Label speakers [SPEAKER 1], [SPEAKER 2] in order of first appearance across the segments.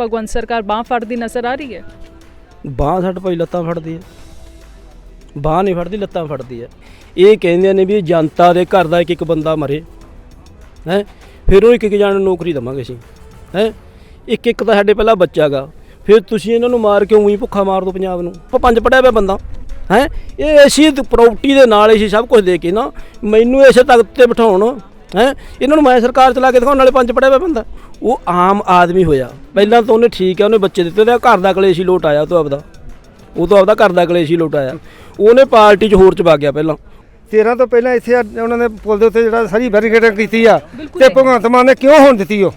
[SPEAKER 1] ਭਗਵੰਤ ਸਰਕਾਰ ਬਾਹ ਫੜਦੀ ਨਜ਼ਰ ਆ ਰਹੀ ਹੈ?
[SPEAKER 2] ਬਾਹ ਛੱਡ ਭਾਈ, ਲੱਤਾਂ ਫੜਦੀ ਹੈ। ਬਾਹ ਨਹੀਂ ਫੜਦੀ, ਲੱਤਾਂ ਫੜਦੀ ਹੈ। ਇਹ ਕਹਿੰਦੇ ਨੇ ਵੀ ਜਨਤਾ ਦੇ ਘਰ ਦਾ ਇੱਕ ਇੱਕ ਬੰਦਾ ਮਰੇ। ਹੈ? ਫਿਰ ਉਹ ਇੱਕ ਇੱਕ ਜਾਣ ਨੂੰ ਨੌਕਰੀ ਦਵਾਂਗੇ ਅਸੀਂ। ਹੈ? ਇੱਕ ਇੱਕ ਤਾਂ ਸਾਡੇ ਪਹਿਲਾਂ ਬੱਚਾ ਗਾ। ਫਿਰ ਤੁਸੀਂ ਇਹਨਾਂ ਨੂੰ ਮਾਰ ਕੇ ਉਹੀ ਭੁੱਖਾ ਮਾਰ ਦੋ ਪੰਜਾਬ ਨੂੰ। ਉਹ ਪੰਜ ਪੜਿਆ ਪਿਆ ਬੰਦਾ। ਹੈ? ਇਹ ਅਸੀਂ ਪ੍ਰਾਪਰਟੀ ਦੇ ਨਾਲ ਅਸੀਂ ਸਭ ਕੁਝ ਦੇ ਕੇ ਨਾ, ਮੈਨੂੰ ਇਸੇ ਤਖਤ ਤੇ ਬਿਠਾਉਣ ਹੈ? ਇਹਨਾਂ ਨੂੰ ਮੈਂ ਸਰਕਾਰ ਚਲਾ ਕੇ ਦਿਖਾਉਣ ਨਾਲੇ ਪੰਜ ਪੜਿਆ ਪਿਆ ਬੰਦਾ। ਉਹ ਆਮ ਆਦਮੀ ਹੋਇਆ। ਪਹਿਲਾਂ ਤਾਂ ਉਹਨੇ ਠੀਕ ਹੈ ਉਹਨੇ ਬੱਚੇ ਦਿੱਤੇ ਉਹਦਾ ਘਰ ਦਾ ਕਲੇਸ਼ ਹੀ ਲੋਟ ਆਇਆ ਉਹ ਤੋਂ ਆਪਦਾ। ਉਹ ਤੋਂ ਆਪਦਾ ਘਰ ਦਾ ਕਲੇਸ਼ ਹੀ ਲੋਟ ਆਇਆ। ਉਹਨੇ ਪਾਰਟੀ 'ਚ ਹੋਰ ਚ ਵਗ ਗਿਆ ਪਹਿਲਾਂ।
[SPEAKER 3] 13 ਤੋਂ ਪਹਿਲਾਂ ਇੱਥੇ ਉਹਨਾਂ ਨੇ ਪੁਲ ਦੇ ਉੱਤੇ ਜਿਹੜਾ ਸਾਰੀ ਬੈਰੀਕੇਡਿੰਗ ਕੀਤੀ ਆ ਤੇ ਭਗਵੰਤ ਮਾਨ ਨੇ ਕਿਉਂ ਹੁਣ ਦਿੱਤੀ ਉਹ?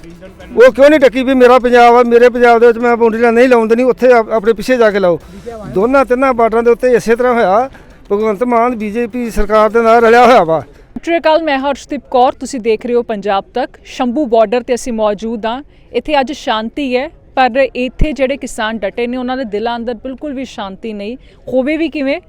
[SPEAKER 3] ਉਹ ਕਿਉਂ ਨਹੀਂ ਡੱਕੀ ਵੀ ਮੇਰਾ ਪੰਜਾਬ ਆ ਮੇਰੇ ਪੰਜਾਬ ਦੇ ਵਿੱਚ ਮੈਂ ਬਾਉਂਡਰੀਆਂ ਨਹੀਂ ਲਾਉਣ ਦੇਣੀ ਉੱਥੇ ਆਪ- ਆਪਣੇ ਪਿੱਛੇ ਜਾ ਕੇ ਲਾਓ। ਦੋਨਾਂ ਤਿੰਨਾਂ ਬਾਰਡਰਾਂ ਦੇ ਉੱਤੇ ਇਸੇ ਤਰ੍ਹਾਂ ਹੋਇਆ ਭਗਵੰਤ ਮਾਨ ਬੀਜੇਪੀ ਸਰਕਾਰ ਦੇ ਨਾਲ ਰਲਿਆ ਹੋਇਆ ਵਾ।
[SPEAKER 1] ਸਤਿ ਸ਼੍ਰੀ ਅਕਾਲ ਮੈਂ ਹਰਸ਼ਦੀਪ ਕੌਰ, ਤੁਸੀਂ ਦੇਖ ਰਹੇ ਹੋ ਪੰਜਾਬ ਤੱਕ। ਸ਼ੰਭੂ ਬਾਰਡਰ ਤੇ ਅਸੀਂ ਮੌਜੂਦ ਹਾਂ। ਇੱਥੇ ਅੱਜ ਸ਼ਾਂਤੀ ਹੈ, ਪਰ ਇੱਥੇ ਜਿਹੜੇ ਕਿਸਾਨ ਡਟੇ ਨੇ, ਉਹਨਾਂ ਦੇ ਦਿਲਾਂ ਅੰਦਰ ਬਿਲਕੁਲ ਵੀ ਸ਼ਾਂਤੀ ਨਹੀਂ। ਹੋਵੇ ਵੀ ਕਿਵੇਂ,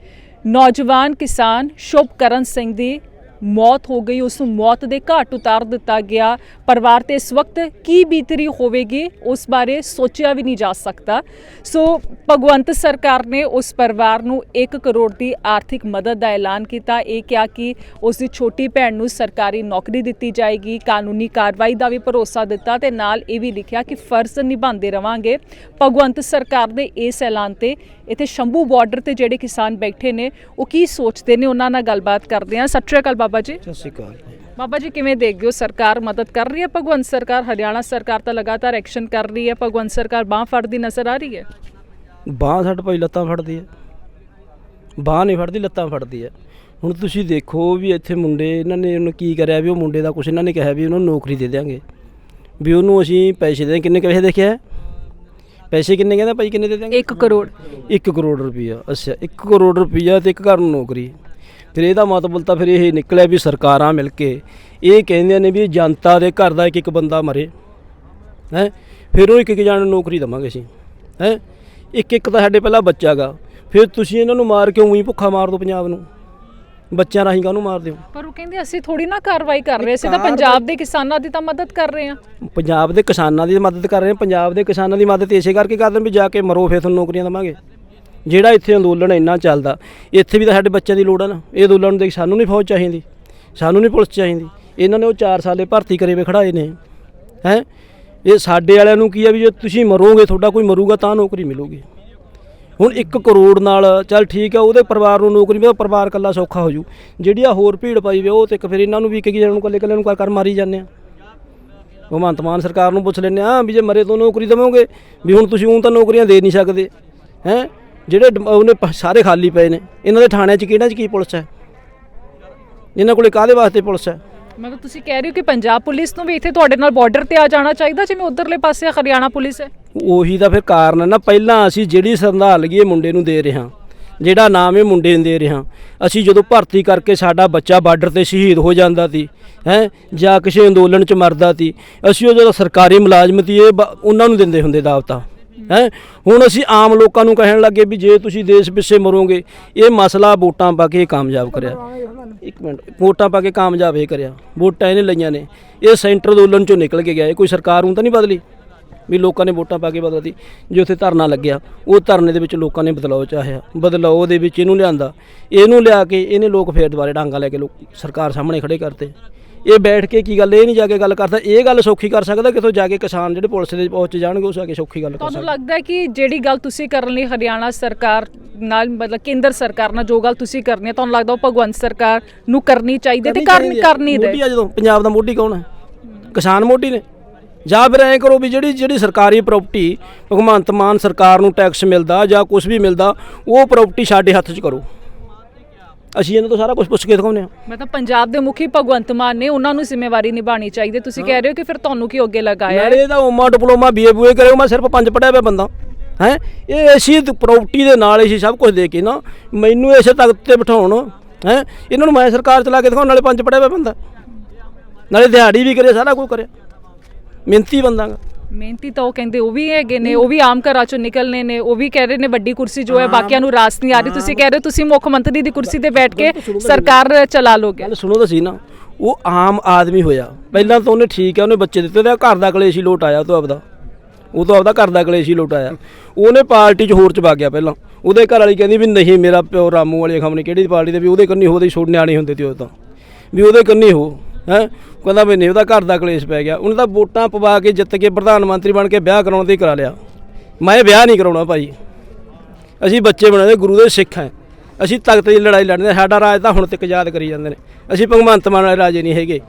[SPEAKER 1] ਨੌਜਵਾਨ ਕਿਸਾਨ ਸ਼ੁਭਕਰਨ ਸਿੰਘ ਦੀ ਮੌਤ ਹੋ ਗਈ, ਉਸ ਨੂੰ ਮੌਤ ਦੇ ਘਾਟ ਉਤਾਰ ਦਿੱਤਾ ਗਿਆ। ਪਰਿਵਾਰ ਤੇ ਇਸ ਵਕਤ ਕੀ ਬੀਤਰੀ ਹੋਵੇਗੀ, ਉਸ ਬਾਰੇ ਸੋਚਿਆ ਵੀ ਨਹੀਂ ਜਾ ਸਕਦਾ। ਸੋ ਭਗਵੰਤ ਸਰਕਾਰ ਨੇ ਉਸ ਪਰਿਵਾਰ ਨੂੰ 1 ਕਰੋੜ ਦੀ ਆਰਥਿਕ ਮਦਦ ਦਾ ਐਲਾਨ ਕੀਤਾ। ਇਹ ਕਿਹਾ ਕਿ ਉਸ ਦੀ ਛੋਟੀ ਭੈਣ ਨੂੰ ਸਰਕਾਰੀ ਨੌਕਰੀ ਦਿੱਤੀ ਜਾਏਗੀ। ਕਾਨੂੰਨੀ ਕਾਰਵਾਈ ਦਾ ਵੀ ਭਰੋਸਾ ਦਿੱਤਾ ਤੇ ਨਾਲ ਇਹ ਵੀ ਲਿਖਿਆ ਕਿ ਫਰਜ਼ ਨਿਭਾਉਂਦੇ ਰਵਾਂਗੇ। ਭਗਵੰਤ ਸਰਕਾਰ ਦੇ ਇਸ ਐਲਾਨ ਤੇ ਇੱਥੇ ਸ਼ੰਭੂ ਬਾਰਡਰ ਤੇ ਜਿਹੜੇ ਕਿਸਾਨ ਬੈਠੇ ਨੇ ਉਹ ਕੀ ਸੋਚਦੇ ਨੇ? ਉਹਨਾਂ ਨਾਲ ਗੱਲਬਾਤ ਕਰਦੇ ਹਾਂ। ਸਤਿ ਸ਼੍ਰੀ ਅਕਾਲ ਬਾਬਾ ਜੀ।
[SPEAKER 2] ਸਤਿ ਸ਼੍ਰੀ ਅਕਾਲ
[SPEAKER 1] ਬਾਬਾ ਜੀ ਕਿਵੇਂ ਦੇਖਦੇ ਹੋ? ਸਰਕਾਰ ਮਦਦ ਕਰ ਰਹੀ ਹੈ? ਭਗਵੰਤ ਸਰਕਾਰ ਹਰਿਆਣਾ ਸਰਕਾਰ ਤਾਂ ਲਗਾਤਾਰ ਐਕਸ਼ਨ ਕਰ ਰਹੀ ਹੈ। ਭਗਵੰਤ ਸਰਕਾਰ ਬਾਹ ਫੜਦੀ ਨਜ਼ਰ ਆ ਰਹੀ ਹੈ?
[SPEAKER 2] ਬਾਹ ਛੱਡ ਭਾਈ ਲੱਤਾਂ ਫੜਦੀ ਹੈ। ਬਾਹ ਨਹੀਂ ਫੜਦੀ ਲੱਤਾਂ ਫੜਦੀ ਹੈ। ਹੁਣ ਤੁਸੀਂ ਦੇਖੋ ਵੀ ਇੱਥੇ ਮੁੰਡੇ ਇਹਨਾਂ ਨੇ ਉਹਨੂੰ ਕੀ ਕਰਿਆ ਵੀ ਉਹ ਮੁੰਡੇ ਦਾ ਕੁਛ ਇਹਨਾਂ ਨੇ ਕਿਹਾ ਵੀ ਉਹਨੂੰ ਨੌਕਰੀ ਦੇ ਦਿਆਂਗੇ। ਵੀ ਉਹਨੂੰ ਅਸੀਂ ਪੈਸੇ ਦੇ ਕਿੰਨੇ ਪੈਸੇ ਦੇਖਿਆ ਪੈਸੇ ਕਿੰਨੇ ਕਹਿੰਦਾ ਭਾਈ ਕਿੰਨੇ ਦੇ ਦਿਆਂਗੇ?
[SPEAKER 1] 1 ਕਰੋੜ।
[SPEAKER 2] 1 ਕਰੋੜ ਰੁਪਈਆ ਅੱਛਾ 1 ਕਰੋੜ ਰੁਪਈਆ ਤੇ ਇੱਕ ਘਰ ਨੂੰ ਨੌਕਰੀ। ਫਿਰ ਇਹਦਾ ਮਤਲਬ ਤਾਂ ਫਿਰ ਇਹ ਨਿਕਲਿਆ ਵੀ ਸਰਕਾਰਾਂ ਮਿਲ ਕੇ ਇਹ ਕਹਿੰਦੇ ਨੇ ਵੀ ਜਨਤਾ ਦੇ ਘਰ ਦਾ ਇੱਕ ਇੱਕ ਬੰਦਾ ਮਰੇ ਹੈ? ਫਿਰ ਉਹ ਇੱਕ ਇੱਕ ਜਾਣ ਨੂੰ ਨੌਕਰੀ ਦਵਾਂਗੇ ਅਸੀਂ ਹੈ? ਇੱਕ ਇੱਕ ਤਾਂ ਸਾਡੇ ਪਹਿਲਾਂ ਬੱਚਾ ਗਾ। ਫਿਰ ਤੁਸੀਂ ਇਹਨਾਂ ਨੂੰ ਮਾਰ ਕੇ ਉਹੀ ਭੁੱਖਾ ਮਾਰ ਦਿਓ ਪੰਜਾਬ ਨੂੰ। ਬੱਚਿਆਂ ਰਾਹੀਂ ਕਾਹਨੂੰ ਮਾਰਦੇ ਹੋ?
[SPEAKER 1] ਪਰ ਉਹ ਕਹਿੰਦੇ ਅਸੀਂ ਥੋੜੀ ਨਾ ਕਾਰਵਾਈ ਕਰ ਰਹੇ ਅਸੀਂ ਤਾਂ ਪੰਜਾਬ ਦੇ ਕਿਸਾਨਾਂ ਦੀ ਤਾਂ ਮਦਦ ਕਰ ਰਹੇ ਹਾਂ।
[SPEAKER 2] ਪੰਜਾਬ ਦੇ ਕਿਸਾਨਾਂ ਦੀ ਮਦਦ ਕਰ ਰਹੇ ਹਾਂ ਪੰਜਾਬ ਦੇ ਕਿਸਾਨਾਂ ਦੀ ਮਦਦ ਇਸੇ ਕਰਕੇ ਕਰਦੇ ਹਾਂ ਵੀ ਜਾ ਕੇ ਮਰੋ ਫਿਰ ਤੁਹਾਨੂੰ ਨੌਕਰੀਆਂ ਦੇਵਾਂਗੇ। ਜਿਹੜਾ ਇੱਥੇ ਅੰਦੋਲਨ ਇੰਨਾ ਚੱਲਦਾ ਇੱਥੇ ਵੀ ਤਾਂ ਸਾਡੇ ਬੱਚਿਆਂ ਦੀ ਲੋੜ ਆ ਨਾ। ਇਹ ਅੰਦੋਲਨ ਦੇਖ ਸਾਨੂੰ ਨਹੀਂ ਫੌਜ ਚਾਹੀਦੀ ਸਾਨੂੰ ਨਹੀਂ ਪੁਲਿਸ ਚਾਹੀਦੀ। ਇਹਨਾਂ ਨੇ ਉਹ 4 ਸਾਲੇ ਭਰਤੀ ਕਰੇ ਵੇ ਖੜਾਏ ਨੇ। ਹੈ? ਇਹ ਸਾਡੇ ਵਾਲਿਆਂ ਨੂੰ ਕੀ ਆ ਵੀ ਜੇ ਤੁਸੀਂ ਮਰੋਗੇ ਤੁਹਾਡਾ ਕੋਈ ਮਰੂਗਾ ਤਾਂ ਨੌਕਰੀ ਮਿਲੂਗੀ। ਹੁਣ 1 ਕਰੋੜ ਨਾਲ ਚੱਲ ਠੀਕ ਆ, ਉਹਦੇ ਪਰਿਵਾਰ ਨੂੰ ਨੌਕਰੀ ਮਿਲੇ ਪਰਿਵਾਰ ਇਕੱਲਾ ਸੌਖਾ ਹੋ ਜੂ। ਜਿਹੜੀ ਆ ਹੋਰ ਭੀੜ ਪਾਈ ਵੇ, ਉਹ ਤੇ ਇੱਕ ਫਿਰ ਇਹਨਾਂ ਨੂੰ ਵੀ ਕਿ ਇੱਕ ਜਣ ਨੂੰ ਇਕੱਲੇ ਇਕੱਲੇ ਨੂੰ ਕਰ ਕਰ ਮਾਰੀ ਜਾਂਦੇ ਆ। ਭਗਵੰਤ ਮਾਨ ਸਰਕਾਰ ਨੂੰ ਪੁੱਛ ਲੈਂਦੇ ਆ, ਵੀ ਜੇ ਮਰੇ ਤੋਂ ਨੌਕਰੀ ਦੇਵੋਗੇ, ਵੀ ਹੁਣ ਤੁਸੀਂ ਹੁਣ ਤਾਂ ਨੌਕਰੀਆਂ ਦੇ ਨਹੀਂ ਸਕਦੇ, ਹੈ? ਜਿਹੜੇ ਉਹਨੇ ਸਾਰੇ ਖਾਲੀ ਪਏ ਨੇ, ਇਹਨਾਂ ਦੇ ਥਾਣਿਆਂ 'ਚ ਕਿਹੜਾ 'ਚ ਕੀ ਪੁਲਿਸ ਹੈ? ਇਹਨਾਂ ਕੋਲੇ ਕਾਹਦੇ ਵਾਸਤੇ ਪੁਲਿਸ ਹੈ?
[SPEAKER 1] ਮਤਲਬ ਤੁਸੀਂ ਕਹਿ ਰਹੇ ਹੋ ਕਿ ਪੰਜਾਬ ਪੁਲਿਸ ਨੂੰ ਵੀ ਇੱਥੇ ਤੁਹਾਡੇ ਨਾਲ ਬਾਰਡਰ ਤੇ ਆ ਜਾਣਾ ਚਾਹੀਦਾ ਜਿਵੇਂ ਉਧਰਲੇ ਪਾਸੇ ਹਰਿਆਣਾ ਪੁਲਿਸ ਹੈ?
[SPEAKER 2] ਉਹੀ ਤਾਂ ਫਿਰ ਕਾਰਨ ਹੈ ਨਾ। ਪਹਿਲਾਂ ਅਸੀਂ ਜਿਹੜੀ ਸੰਭਾਲ ਇਹ ਮੁੰਡੇ ਨੂੰ ਦੇ ਰਿਹਾ। ਜਿਹੜਾ ਨਾਮ ਇਹ ਮੁੰਡੇ ਨੂੰ ਦੇ ਰਿਹਾ। ਅਸੀਂ ਜਦੋਂ ਭਰਤੀ ਕਰਕੇ ਸਾਡਾ ਬੱਚਾ ਬਾਰਡਰ ਤੇ ਸ਼ਹੀਦ ਹੋ ਜਾਂਦਾ ਸੀ, ਹੈ, ਜਾਂ ਕਿਸੇ ਅੰਦੋਲਨ 'ਚ ਮਰਦਾ ਸੀ, ਅਸੀਂ ਉਹ ਜਦੋਂ ਸਰਕਾਰੀ ਮੁਲਾਜ਼ਮ ਸੀ, ਇਹ ਬ- ਉਹਨਾਂ ਨੂੰ ਦਿੰਦੇ ਹੁੰਦੇ ਦਾਵਤਾ। ਹੈ? ਹੁਣ ਅਸੀਂ ਆਮ ਲੋਕਾਂ ਨੂੰ ਕਹਿਣ ਲੱਗੇ ਵੀ ਜੇ ਤੁਸੀਂ ਦੇਸ਼ ਪਿੱਛੇ ਮਰੋਗੇ, ਇਹ ਮਸਲਾ ਵੋਟਾਂ ਪਾ ਕੇ ਕਾਮਯਾਬ ਕਰਿਆ। ਇੱਕ ਮਿੰਟ, ਵੋਟਾਂ ਪਾ ਕੇ ਕਾਮਯਾਬ ਇਹ ਕਰਿਆ। ਵੋਟਾਂ ਇਹਨੇ ਲਈਆਂ ਨੇ। ਇਹ ਸੈਂਟਰ ਅੰਦੋਲਨ ਚੋਂ ਨਿਕਲ ਕੇ ਗਿਆ। ਇਹ ਕੋਈ ਸਰਕਾਰ ਹੁਣ ਤਾਂ ਨਹੀਂ ਬਦਲੀ? ਵੀ ਲੋਕਾਂ ਨੇ ਵੋਟਾਂ ਪਾ ਕੇ ਬਦਲਤੀ। ਜੇ ਉੱਥੇ ਧਰਨਾ ਲੱਗਿਆ, ਉਹ ਧਰਨੇ ਦੇ ਵਿੱਚ ਲੋਕਾਂ ਨੇ ਬਦਲਾਅ ਚਾਹਿਆ। ਬਦਲਾਅ ਦੇ ਵਿੱਚ ਇਹਨੂੰ ਲਿਆਂਦਾ। ਇਹਨੂੰ ਲਿਆ ਕੇ ਇਹਨੇ ਲੋਕ ਫੇਰ ਦੁਬਾਰੇ ਡਾਂਗਾ ਲੈ ਕੇ ਲੋਕ ਸਰਕਾਰ ਸਾਹਮਣੇ ਖੜੇ ਕਰਤੇ। ਇਹ ਬੈਠ ਕੇ ਕੀ ਗੱਲ ਇਹ ਨਹੀਂ ਜਾ ਕੇ ਗੱਲ ਕਰਦਾ ਇਹ ਗੱਲ ਸੌਖੀ ਕਰ ਸਕਦਾ ਕਿਥੋਂ ਜਾ ਕੇ ਕਿਸਾਨ ਜਿਹੜੇ ਪੁਲਿਸ ਦੇ ਪਹੁੰਚ ਜਾਣਗੇ ਉਸ ਆ ਕੇ ਸੌਖੀ ਗੱਲ ਕਰ
[SPEAKER 1] ਤੁਹਾਨੂੰ ਲੱਗਦਾ ਕਿ ਜਿਹੜੀ ਗੱਲ ਤੁਸੀਂ ਕਰਨ ਲਈ ਹਰਿਆਣਾ ਸਰਕਾਰ ਨਾਲ ਮਤਲਬ ਕੇਂਦਰ ਸਰਕਾਰ ਨਾਲ ਜੋ ਗੱਲ ਤੁਸੀਂ ਕਰਨੀ ਹੈ ਤੁਹਾਨੂੰ ਲੱਗਦਾ ਉਹ ਭਗਵੰਤ ਸਰਕਾਰ ਨੂੰ ਕਰਨੀ ਚਾਹੀਦੀ ਤੇ ਕਰ
[SPEAKER 2] ਚਾਹੀਦੀ ਹੈ।
[SPEAKER 1] ਕਰ ਨਹੀਂ
[SPEAKER 2] ਮੋਢੀ ਆ ਜਦੋਂ ਪੰਜਾਬ ਦਾ ਮੋਢੀ ਕੌਣ ਹੈ? ਕਿਸਾਨ ਮੋਢੀ ਨੇ। ਜਾਂ ਫਿਰ ਐਂ ਕਰੋ ਵੀ ਜਿਹੜੀ ਜਿਹੜੀ ਸਰਕਾਰੀ ਪ੍ਰਾਪਰਟੀ ਭਗਵੰਤ ਮਾਨ ਸਰਕਾਰ ਨੂੰ ਟੈਕਸ ਮਿਲਦਾ ਜਾਂ ਕੁਝ ਵੀ ਮਿਲਦਾ ਉਹ ਪ੍ਰਾਪਰਟੀ ਸਾਡੇ ਹੱਥ 'ਚ ਕਰੋ। ਅਸੀਂ ਇਹਨਾਂ ਤੋਂ ਸਾਰਾ ਕੁਝ ਪੁੱਛ ਕੇ ਦਿਖਾਉਂਦੇ ਹਾਂ।
[SPEAKER 1] ਮਤਲਬ ਪੰਜਾਬ ਦੇ ਮੁਖੀ ਭਗਵੰਤ ਮਾਨ ਨੇ ਉਹਨਾਂ ਨੂੰ ਜ਼ਿੰਮੇਵਾਰੀ ਨਿਭਾਣੀ ਚਾਹੀਦੀ ਹੈ। ਤੁਸੀਂ ਕਹਿ ਰਹੇ ਹੋ ਕਿ ਫਿਰ ਤੁਹਾਨੂੰ ਕੀ ਅੱਗੇ ਲਗਾਇਆ ਹੈ?
[SPEAKER 2] ਨਾਲੇ ਇਹਦਾ ਉਮਾ ਡਿਪਲੋਮਾ ਬੀਏ ਬੂਏ ਕਰਿਓ ਮੈਂ ਸਿਰਫ ਪੰਜ ਪੜਿਆ ਹੋਇਆ ਬੰਦਾ। ਹੈ? ਇਹ ਅਸੀਂ ਪ੍ਰਾਪਰਟੀ ਦੇ ਨਾਲ ਅਸੀਂ ਸਭ ਕੁਝ ਦੇ ਕੇ ਨਾ ਮੈਨੂੰ ਇਸੇ ਤਖਤ ਤੇ ਬਿਠਾਉਣ ਹੈ? ਇਹਨਾਂ ਨੂੰ ਮੈਂ ਸਰਕਾਰ ਚਲਾ ਕੇ ਦਿਖਾਉਣ ਨਾਲੇ ਪੰਜ ਪੜਿਆ ਹੋਇਆ ਬੰਦਾ। ਨਾਲੇ ਦਿਹਾੜੀ ਵੀ ਕਰੇ ਸਾਰਾ ਕੁਝ ਕਰਿਆ ਮਿਹਨਤੀ ਬੰਦਾ ਗਾ।
[SPEAKER 1] ਮਿਹਨਤੀ ਤਾਂ ਉਹ ਕਹਿੰਦੇ ਉਹ ਵੀ ਹੈਗੇ ਨੇ ਉਹ ਵੀ ਆਮ ਘਰਾਂ ਚੋਂ ਨਿਕਲਨੇ ਨੇ ਉਹ ਵੀ ਕਹਿ ਰਹੇ ਨੇ ਵੱਡੀ ਕੁਰਸੀ ਜੋ ਹੈ ਬਾਕੀਆਂ ਨੂੰ ਰਾਸ ਨਹੀਂ ਆ ਰਹੀ। ਤੁਸੀਂ ਕਹਿ ਰਹੇ ਹੋ ਤੁਸੀਂ ਮੁੱਖ ਮੰਤਰੀ ਦੀ ਕੁਰਸੀ ਤੇ ਬੈਠ ਕੇ ਸਰਕਾਰ ਚਲਾ ਲੋਗੇ।
[SPEAKER 2] ਗੱਲ ਸੁਣੋ ਤਾਂ ਸੀ ਨਾ ਉਹ ਆਮ ਆਦਮੀ ਹੋਇਆ। ਪਹਿਲਾਂ ਤਾਂ ਉਹਨੇ ਠੀਕ ਹੈ ਉਹਨੇ ਬੱਚੇ ਦਿੱਤੇ ਉਹਦਾ ਘਰ ਦਾ ਕਲੇਸ਼ ਹੀ ਲੋਟ ਆਇਆ ਉਹ ਤੋਂ ਆਪਦਾ। ਉਹ ਤਾਂ ਆਪਦਾ ਘਰ ਦਾ ਕਲੇਸ਼ ਹੀ ਲੁਟਾਇਆ ਉਹਨੇ ਪਾਰਟੀ 'ਚ ਹੋਰ ਚ ਵਗ ਗਿਆ ਪਹਿਲਾਂ। ਉਹਦੇ ਘਰ ਵਾਲੀ ਕਹਿੰਦੀ ਵੀ ਨਹੀਂ ਮੇਰਾ ਪਿਓ ਰਾਮੂ ਵਾਲੀ ਖਮਣੀ ਕਿਹੜੀ ਪਾਰਟੀ ਦੇ ਵੀ ਉਹਦੇ ਕੰਨੀ ਉਹਦੇ ਛੋਟ ਨਿਆਣੇ ਹੁੰਦੇ ਤੇ ਉਹ ਤਾਂ। ਵੀ ਉਹਦੇ ਕੰਨੀ ਹੋ। ਹੈ? ਕਹਿੰਦਾ ਵੀ ਨਹੀਂ, ਉਹਦਾ ਘਰ ਦਾ ਕਲੇਸ਼ ਪੈ ਗਿਆ। ਉਹਨੇ ਤਾਂ ਵੋਟਾਂ ਪਵਾ ਕੇ ਜਿੱਤ ਕੇ ਪ੍ਰਧਾਨ ਮੰਤਰੀ ਬਣ ਕੇ ਵਿਆਹ ਕਰਾਉਣ ਤੇ ਹੀ ਕਰਾ ਲਿਆ। ਮੈਂ ਵਿਆਹ ਨਹੀਂ ਕਰਾਉਣਾ ਭਾਈ। ਅਸੀਂ ਬੱਚੇ ਬਣਾਏ ਗੁਰੂ ਦੇ ਸਿੱਖ ਹਾਂ। ਅਸੀਂ ਤਖਤ ਦੀ ਲੜਾਈ ਲੜਦੇ ਹਾਂ। ਸਾਡਾ ਰਾਜ ਤਾਂ ਹੁਣ ਤੱਕ ਯਾਦ ਕਰੀ ਜਾਂਦੇ ਨੇ। ਅਸੀਂ ਭਗਵੰਤ ਮਾਨ ਵਾਲੇ ਰਾਜੇ ਨਹੀਂ ਹੈਗੇ।